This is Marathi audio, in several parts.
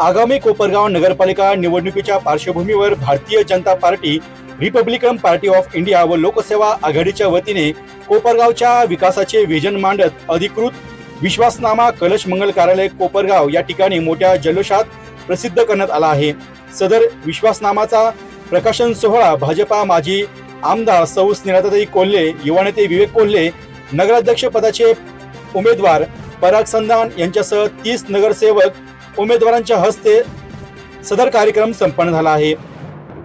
आगामी कोपरगाव नगरपालिका निवडणुकीच्या पार्श्वभूमीवर Bharatiya Janata party Republican party of India व लोकसेवा आघाडीच्या वतीने कोपरगावच्या विकासाचे विजन मांडत अधिकृत विश्वासनामा कलश मंगल कार्यालय कोपरगाव या ठिकाणी मोठ्या जल्लोषात प्रसिद्ध करण्यात आला आहे. सदर विश्वासनामाचा प्रकाशन सोहळा भाजपा माजी आमदार सौ स्नेहाताई कोल्हे युवा नेते विवेक कोल्हे नगराध्यक्ष पदाचे उमेदवार पराग संधान यांच्यासह तीस नगरसेवक उमेदवारांच्या हस्ते सदर कार्यक्रम संपन्न झाला आहे.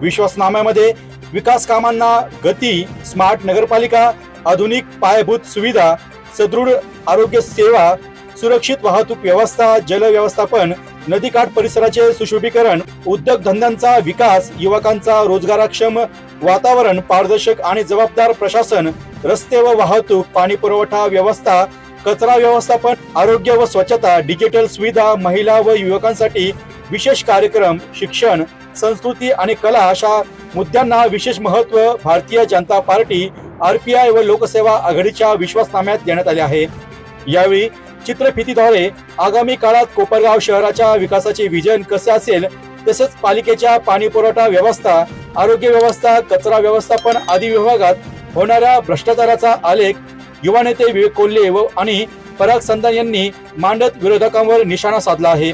विश्वासनाम्यामध्ये विकास कामांना गती स्मार्ट नगरपालिका आधुनिक पायाभूत सुविधा सदृढ आरोग्य सेवा सुरक्षित वाहतूक व्यवस्था जल व्यवस्थापन नदीकाठ परिसराचे सुशोभीकरण उद्योगधंद्यांचा विकास युवकांचा रोजगारक्षम वातावरण पारदर्शक आणि जबाबदार प्रशासन रस्ते व वाहतूक पाणी पुरवठा व्यवस्था कचरा व्यवस्थापन आरोग्य व स्वच्छता डिजिटल सुविधा महिला व युवकांसाठी विशेष कार्यक्रम शिक्षण संस्कृती आणि कला अशा मुद्द्यांना विशेष महत्त्व भारतीय जनता पार्टी आरपीआय व लोकसेवा आघाडीच्या विश्वासनाम्यात देण्यात आले आहे. यावेळी चित्रफितीद्वारे आगामी काळात कोपरगाव शहराच्या विकासाचे विजन कसे असेल तसेच पालिकेच्या पाणी पुरवठा व्यवस्था आरोग्य व्यवस्था कचरा व्यवस्थापन आदी विभागात होणाऱ्या भ्रष्टाचाराचा आलेख युवा नेते विवेक कोल्हे व आणि पराग संतान यांनी मांडत विरोधकांवर निशाणा साधला आहे.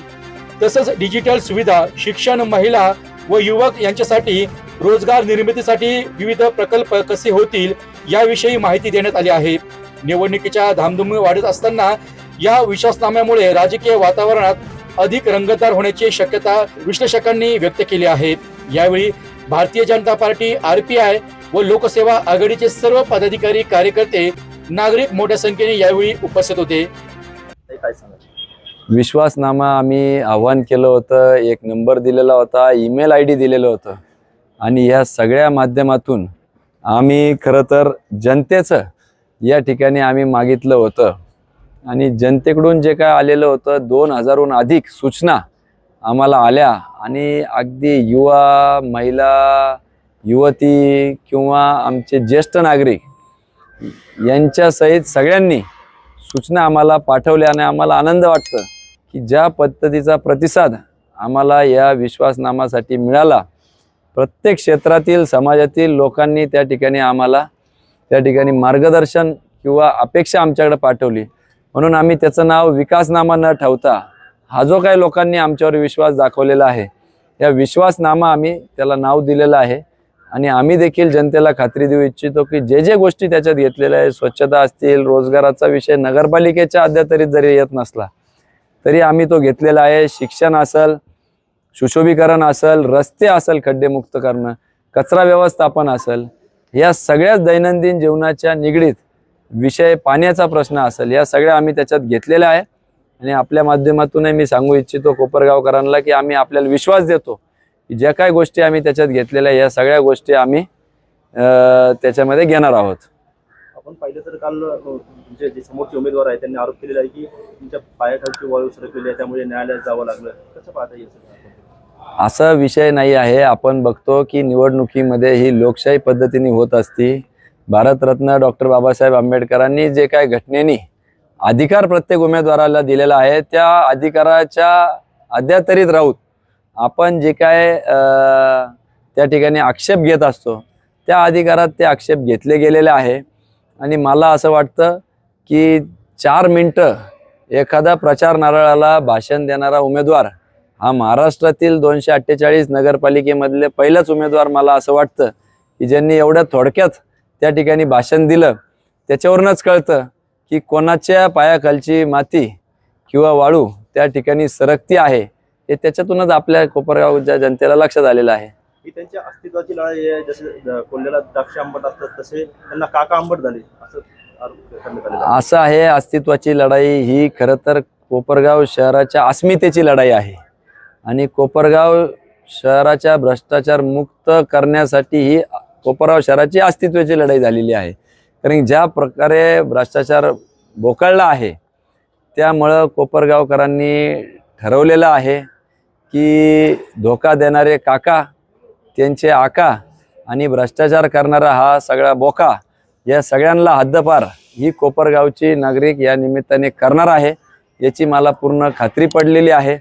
तसंच डिजिटल सुविधा शिक्षण महिला व युवक यांच्यासाठी रोजगार निर्मितीसाठी विविध प्रकल्प कसे होतील याविषयी माहिती देण्यात आली आहे. निवडणुकीच्या धामधुमी वाढत असताना या विश्वासनाम्यामुळे राजकीय वातावरणात अधिक रंगतदार होण्याची शक्यता विश्लेषकांनी व्यक्त केली आहे. यावेळी भारतीय जनता पार्टी आरपीआय व लोकसेवा आघाडीचे सर्व पदाधिकारी कार्यकर्ते नागरिक मोठ्या संख्येने यावेळी उपस्थित होते. काय विश्वासनामा आम्ही आव्हान केलं होतं एक नंबर दिलेला होता ईमेल आय डी दिलेलं होतं. आणि ह्या सगळ्या माध्यमातून आम्ही खरं तर जनतेचं या ठिकाणी आम्ही मागितलं होतं. आणि जनतेकडून जे काय आलेलं होतं दोन हजारहून अधिक सूचना आम्हाला आल्या. आणि अगदी युवा महिला युवती किंवा आमचे ज्येष्ठ नागरिक यांच्यासहित सगळ्यांनी सूचना आम्हाला पाठवल्या आणि आम्हाला आनंद वाटतं की ज्या पद्धतीचा प्रतिसाद आम्हाला या विश्वासनामासाठी मिळाला प्रत्येक क्षेत्रातील समाजातील लोकांनी त्या ठिकाणी आम्हाला त्या ठिकाणी मार्गदर्शन किंवा अपेक्षा आमच्याकडे पाठवली. म्हणून आम्ही त्याचं नाव विकासनामा न ठेवता हा जो काही लोकांनी आमच्यावर विश्वास दाखवलेला आहे या विश्वासनामा आम्ही त्याला नाव दिलेलं आहे. आणि आम्ही देखील जनतेला खात्री देऊ इच्छितो की जे जे गोष्टी त्याच्यात घेतलेल्या आहे स्वच्छता असतील रोजगाराचा विषय नगरपालिकेच्या अध्यातरीत जरी येत नसला तरी आम्ही तो घेतलेला आहे. शिक्षण असेल सुशोभीकरण असेल रस्ते असेल खड्डेमुक्त करणं कचरा व्यवस्थापन असेल या सगळ्याच दैनंदिन जीवनाच्या निगडीत विषय पाण्याचा प्रश्न असेल या सगळ्या आम्ही त्याच्यात घेतलेल्या आहे. आणि आपल्या माध्यमातूनही मी सांगू इच्छितो कोपरगावकरांना की आम्ही आपल्याला विश्वास देतो ज्या काही गोष्टी आम्ही त्याच्यात घेतलेल्या आहे, या सगळ्या गोष्टी आम्ही त्याच्यामध्ये घेणार आहोत. आपण पाहिलं तर काल जे समोरचे उमेदवार आहेत त्यांनी आरोप केलेला आहे की तुमच्या पायाखालची वाळू सरकलेली आहे त्यामुळे न्यायालयात जावं लागलं. कसं पाहता येईल? असा विषय नाही आहे. आपण बघतो की निवडणुकीमध्ये ही लोकशाही पद्धतीने होत असती. भारतरत्न डॉक्टर बाबासाहेब आंबेडकरांनी जे काय घटनेनी अधिकार प्रत्येक उमेदवाराला दिलेला आहे त्या अधिकाराच्या अद्यातरीत राहून आपण जे काय त्या ठिकाणी आक्षेप घेत असतो त्या अधिकारात ते आक्षेप घेतले गेलेले आहे. आणि मला असं वाटतं की चार मिनटं एखादा प्रचार नारळाला भाषण देणारा उमेदवार हा महाराष्ट्रातील दोनशे अठ्ठेचाळीस नगरपालिकेमधले पहिलाच उमेदवार मला असं वाटतं की ज्यांनी एवढ्या थोडक्यात त्या ठिकाणी भाषण दिलं त्याच्यावरूनच कळतं की कोणाच्या पायाखालची माती किंवा वाळू त्या ठिकाणी सरकती आहे. हे त्याच्यातूनच आपल्या कोपरगावच्या जनतेला लक्षात आलेलं आहे. ही त्यांच्या अस्तित्वाची लढाई आहे जसे कोल्ह्याला द्राक्ष आंबट असतात तसे त्यांना काका आंबट झाले असं आरोप करण्यात आलेला आहे. असं आहे अस्तित्वाची लढाई ही खरं तर कोपरगाव शहराच्या अस्मितेची लढाई आहे. आणि कोपरगाव शहराच्या भ्रष्टाचार मुक्त करण्यासाठी ही कोपरगाव शहराची अस्तित्वाची लढाई झालेली आहे. कारण ज्या प्रकारे भ्रष्टाचार बोकळला आहे त्यामुळं कोपरगावकरांनी ठरवलेलं आहे की धोका देणारे काका त्यांचे आका आणि भ्रष्टाचार करणारा हा सगळा बोका या सगळ्यांना हद्दपार ही कोपरगावची नागरिक या निमित्ताने करणार आहे. याची मला पूर्ण खात्री पडलेली आहे.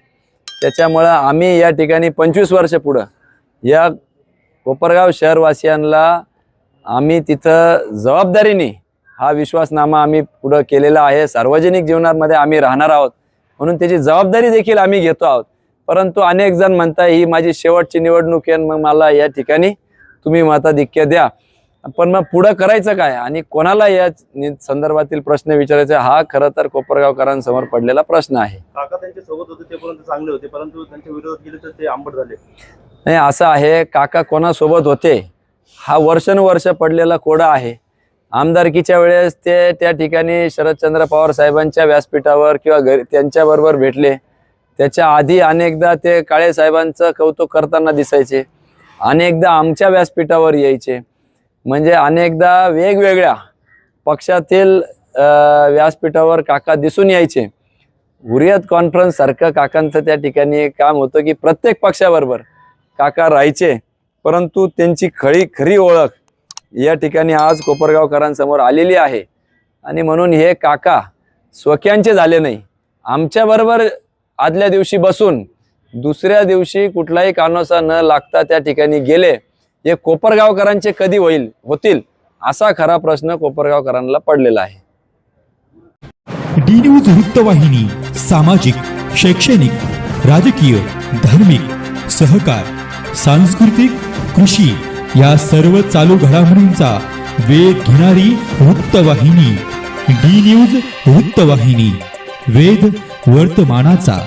त्याच्यामुळं आम्ही या ठिकाणी पंचवीस वर्ष पुढं या कोपरगाव शहरवासियांना आम्ही तिथं जबाबदारीने हा विश्वासनामा आम्ही पुढं केलेला आहे. सार्वजनिक जीवनामध्ये आम्ही राहणार आहोत. म्हणून त्याची जबाबदारी देखील आम्ही घेतो आहोत. परंतु अनेक जण म्हणताय ही माझी शेवटची निवडणूक आहे मग मला या ठिकाणी तुम्ही मताधिक्य द्या. पण मग पुढं करायचं काय? आणि कोणाला या संदर्भातील प्रश्न विचारायचा? हा खरं तर कोपरगावकरांसमोर पडलेला प्रश्न आहे. काका त्यांच्यासोबत होते ते पर्यंत चांगले होते परंतु त्यांच्या विरोधात गेले तर ते आंबट झाले. नाही असं आहे काका कोणासोबत होते? हा वर्षानुवर्ष पडलेला कोडा आहे. आमदारकीच्या वेळेस ते त्या ठिकाणी शरदचंद्र पवार साहेबांच्या व्यासपीठावर किंवा घरी त्यांच्याबरोबर भेटले. त्याच्या आधी अनेकदा ते काळे साहेबांचं कौतुक करताना दिसायचे. अनेकदा आमच्या व्यासपीठावर यायचे. म्हणजे अनेकदा वेगवेगळ्या पक्षातील व्यासपीठावर काका दिसून यायचे. हुरियत कॉन्फरन्स सारखं काकांचं त्या ठिकाणी एक काम होतं की प्रत्येक पक्षाबरोबर काका राहायचे. परंतु त्यांची खरी खरी ओळख या ठिकाणी आज कोपरगावकरांसमोर आलेली आहे. आणि म्हणून हे काका स्वक्यांचे झाले नाही. आमच्याबरोबर आदल्या दिवशी बसून दुसऱ्या दिवशी कुठलाही कानोसा न लागता त्या ठिकाणी गेले हे कोपरगावकरांचे कधी होईल होतील असा खरा प्रश्न कोपरगावकरांना पडलेला आहे. डी न्यूज वृत्तवाहिनी सामाजिक शैक्षणिक राजकीय धार्मिक सहकार सांस्कृतिक कृषी या सर्व चालू घडामोडींचा वेध घेणारी वृत्तवाहिनी डी न्यूज वृत्तवाहिनी वेध वर्तमानाचा